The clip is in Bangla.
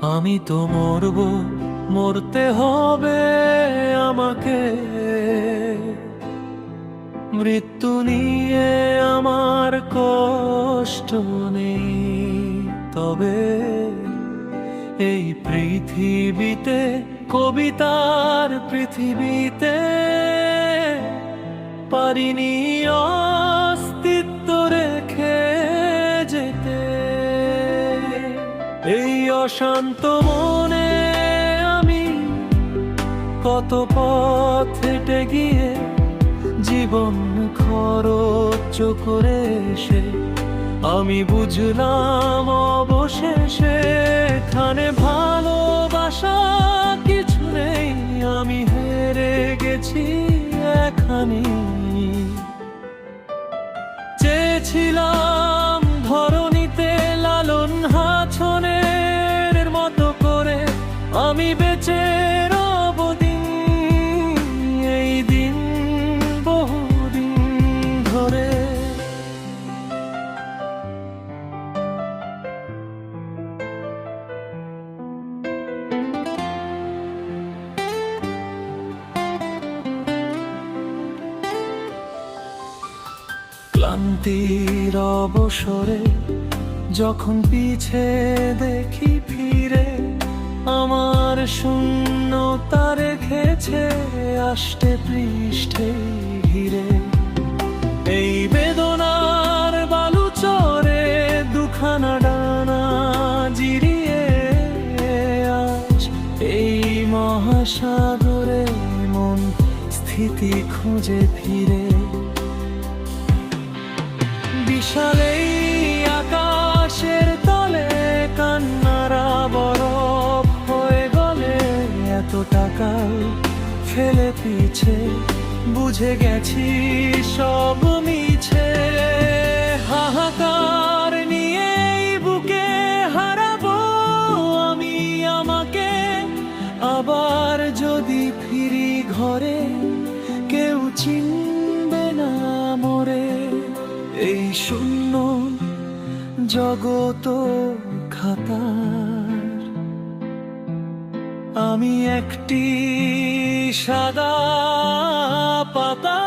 আমি তো মরব, মরতে হবে আমাকে। মৃত্যু নিয়ে আমার কষ্ট নেই, তবে এই পৃথিবীতে, কবিতার পৃথিবীতে পারিনি অস্তিত্ব অশান্ত মনে আমি কত পথ হেঁটে গিয়ে জীবন খরচ করে এসে আমি বুঝলাম অবশেষে এখানে ভালোবাসা কিছু নেই। আমি হেরে গেছি এখানে চেয়েছিলাম বহুদিন ধরে। ক্লান্তির অবসরে যখন পিছে দেখি রেখেছে আষ্টে পৃষ্ঠে ঘিরে। এই বেদনার বালু চরে দুখানা ডানা জিরিয়ে আজ এই মহাসাগরে মন স্থিতি খুঁজে ফিরে। বিশাল এই আকাশের তলে কান্নারা বরফ হয়ে গলে এত টাকা। ফেলে পিছে, বুঝে গেছি সব মিছে। হাহাকার নিয়ে বুকে হারাবো আমি আমাকে। আবার যদি ফিরি ঘরে, কেউ চিনবে না মোরে। এই শূন্য জগত খাতার আমি একটি সাদা পাতা